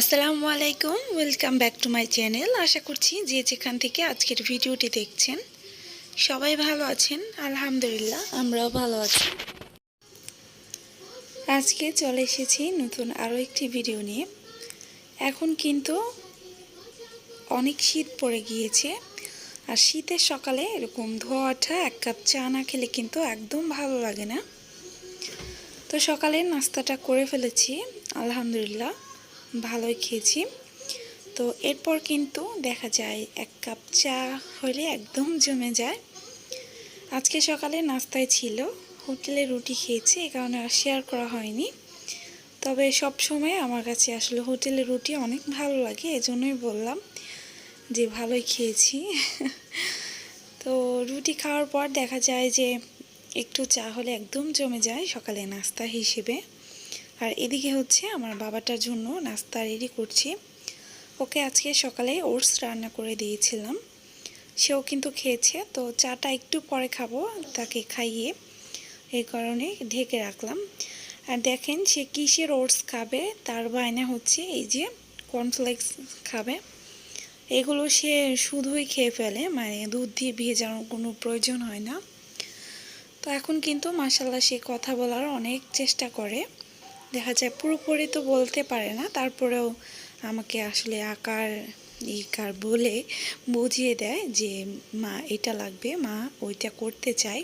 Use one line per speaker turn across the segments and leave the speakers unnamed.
আসসালামু আলাইকুম welcome back to my channel আশা করছি যে যেখান থেকে আজকের ভিডিওটি দেখছেন, সবাই ভালো আছেন, আলহামদুলিল্লাহ, আমরাও ভালো আছি। আজকে চলে এসেছি নতুন আরও একটি ভিডিও নিয়ে। এখন কিন্তু অনেক শীত পড়ে গিয়েছে, আর শীতের সকালে এরকম ধোয়া ওঠা এক কাপ চা না খেলে কিন্তু একদম ভালো লাগে না। তো সকালে নাস্তাটা করে ফেলেছি, আলহামদুলিল্লাহ। ভালোই খেয়েছি। তো এরপর কিন্তু দেখা যায় এক কাপ চা হলে একদম জমে যায়। আজকে সকালে নাস্তায় ছিল, হোটেলে রুটি খেয়েছি এই কারণে আর শেয়ার করা হয়নি। তবে সব সময় আমার কাছে আসলে হোটেলে রুটি অনেক ভালো লাগে, এজন্যই বললাম যে ভালোই খেয়েছি। তো রুটি খাওয়ার পর দেখা যায় যে একটু চা হলে একদম জমে যায় সকালে নাস্তা হিসেবে। আর এদিকে হচ্ছে আমার বাবাটার জন্য নাস্তা রেডি করছি। ওকে আজকে সকালে ওটস রান্না করে দিয়েছিলাম। সেও কিন্তু খেয়েছে, তো চাটা একটু পরে খাব, তাকে খাইয়ে এই কারণে ঢেকে রাখলাম। আর দেখেন সে কিসের ওটস খাবে, তার বায়না হচ্ছে এই যে কর্নফ্লেক্স খাবে। এগুলো সে শুধুই খেয়ে ফেলে মানে দুধ দিয়ে ভেজানোর কোনো প্রয়োজন হয় না। তো এখন কিন্তু মাসাল্লাহ সে কথা বলার অনেক চেষ্টা করে। দেখা যায় পুরোপুরি তো বলতে পারে না, তারপরেও আমাকে আসলে আকার, ইকার বলে বুঝিয়ে দেয় যে, মা, এটা লাগবে, মা ওইটা করতে চায়।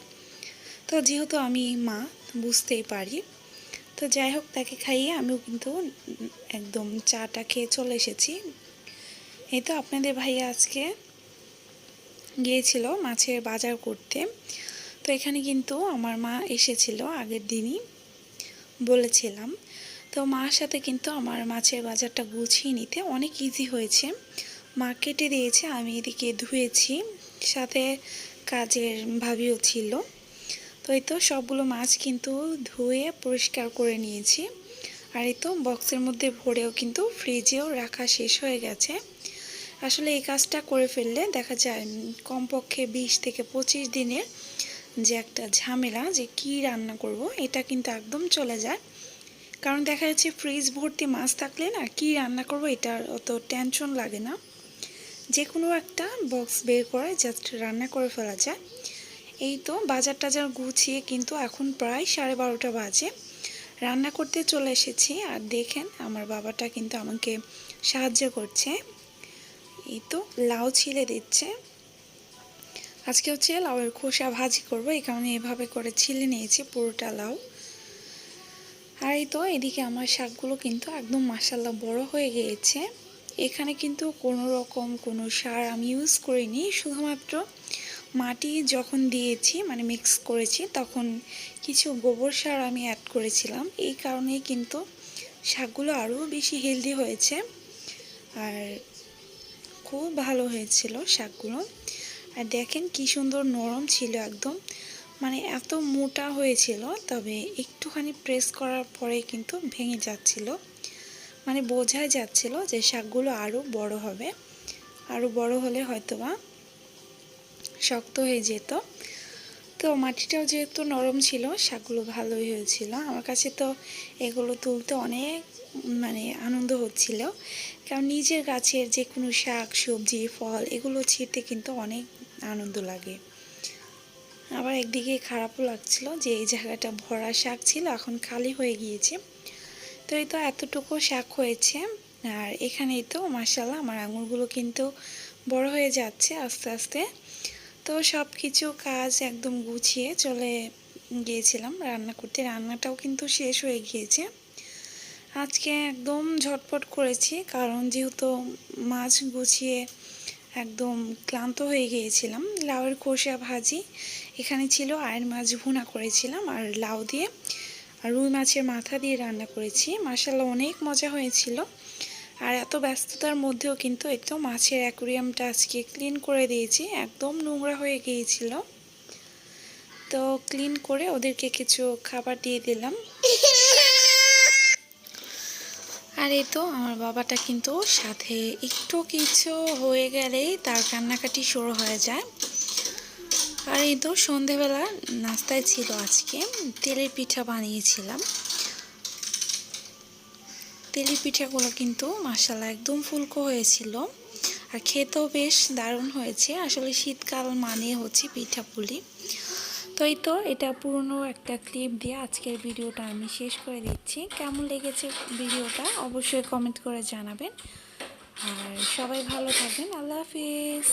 তো যেহেতু আমি মা, বুঝতেই পারি। তো যাই হোক, তাকে খাইয়ে আমিও কিন্তু একদম চাটা খেয়ে চলে এসেছি। এই তো আপনাদের ভাইয়া আজকে গিয়েছিল মাছের বাজার করতে। তো এখানে কিন্তু আমার মা এসেছিল আগের দিনই। বলেছিলাম। তো মার সাথে কিন্তু আমার মাছের বাজারটা গুছিয়ে নিতে অনেক ইজি হয়েছে। মা কেটে দিয়েছে, আমি এদিকে ধুয়েছি। সাথে কাজের ভাবিও ছিল। তো এই তো সবগুলো মাছ কিন্তু ধুয়ে পরিষ্কার করে নিয়েছি। আর এই তো বক্সের মধ্যে ভরেও কিন্তু ফ্রিজেও রাখা শেষ হয়ে গেছে। আসলে এই কাজটা করে ফেললে দেখা যায় কমপক্ষে বিশ থেকে পঁচিশ দিনের যে একটা ঝামেলা যে কি রান্না করব, এটা কিন্তু একদম চলে যায়। কারণ দেখা যাচ্ছে ফ্রিজ ভর্তি মাছ থাকলে না কি রান্না করব এটার অত টেনশন লাগে না। যে কোনো একটা বক্স বের করে জাস্ট রান্না করে ফেলা যায়। এই তো বাজার টাজার গুছিয়ে কিন্তু এখন প্রায় সাড়ে বারোটা বাজে। রান্না করতে চলে এসেছি আর দেখেন আমার বাবাটা কিন্তু আমাকে সাহায্য করছে। এই তো লাউ ছিলে দিচ্ছে। আজকে হচ্ছে লাউয়ের খোসা ভাজি করব। এই কারণে এভাবে করে ছিলে নিয়েছি পুরোটা লাউ। আর এই তো এদিকে আমার শাকগুলো কিন্তু একদম মাসাল্লা বড় হয়ে গিয়েছে। এখানে কিন্তু কোনো রকম কোনো সার আমি ইউজ করিনি। শুধুমাত্র মাটি যখন দিয়েছি মানে মিক্স করেছি, তখন কিছু গোবর সার আমি অ্যাড করেছিলাম। এই কারণেই কিন্তু শাকগুলো আরও বেশি হেলদি হয়েছে। আর খুব ভালো হয়েছিল শাকগুলো। আর দেখেন কি সুন্দর নরম ছিল একদম। মানে এত মোটা হয়েছিল, তবে একটুখানি প্রেস করার পরে কিন্তু ভেঙে যাচ্ছিল। মানে বোঝাই যাচ্ছিল যে শাকগুলো আরও বড় হবে। আরও বড় হলে হয়তোবা শক্ত হয়ে যেত। তো মাটিটাও যেহেতু নরম ছিল, শাকগুলো ভালোই হয়েছিল। আমার কাছে তো এগুলো তুলতে অনেক মানে আনন্দ হচ্ছিল। কারণ নিজের গাছের যে কোনো শাক, সবজি, ফল এগুলো ছিঁড়তে কিন্তু অনেক আনন্দ লাগে। আবার একদিকে খারাপও লাগছিল যে এই জায়গাটা ভরা শাক ছিল, এখন খালি হয়ে গিয়েছে। তো এই তো এতটুকু শাক হয়েছে। আর এখানেই তো মাসাল্লাহ আমার আঙুরগুলো কিন্তু বড় হয়ে যাচ্ছে আস্তে আস্তে। তো সব কিছু কাজ একদম গুছিয়ে চলে গিয়েছিলাম রান্না করতে। রান্নাটাও কিন্তু শেষ হয়ে গিয়েছে। আজকে একদম ঝটপট করেছি, কারণ যেহেতু মাছ গুছিয়ে একদম ক্লান্ত হয়ে গিয়েছিলাম। লাউয়ের খোসা ভাজি। এখানে ছিল আয়ের মাছ ভুনা করেছিলাম আর লাউ দিয়ে আর রুই মাছের মাথা দিয়ে রান্না করেছি। মাসাল্লাহ অনেক মজা হয়েছিল। আর এত ব্যস্ততার মধ্যেও কিন্তু একটু মাছের অ্যাকোরিয়ামটা আজকে ক্লিন করে দিয়েছি। একদম নোংরা হয়ে গিয়েছিল। তো ক্লিন করে ওদেরকে কিছু খাবার দিয়ে দিলাম। আর এই তো আমার বাবাটা কিন্তু সাথে একটু কিছু হয়ে গেলেই তার কান্নাকাটি শুরু হয়ে যায়। আর এই তো সন্ধেবেলা নাস্তায় ছিল আজকে, তেলের পিঠা বানিয়েছিলাম। তেলের পিঠাগুলো কিন্তু মাসালা একদম ফুলকো হয়েছিল। আর খেতেও বেশ দারুণ হয়েছে। আসলে শীতকাল মানে হচ্ছে পিঠা পুলি তো এই তো, এটা পুরনো একটা ক্লিপ দিয়ে আজকের ভিডিওটা আমি শেষ করে দিচ্ছি। কেমন লেগেছে ভিডিওটা অবশ্যই কমেন্ট করে জানাবেন। আর সবাই ভালো থাকবেন, আল্লাহ হাফিজ।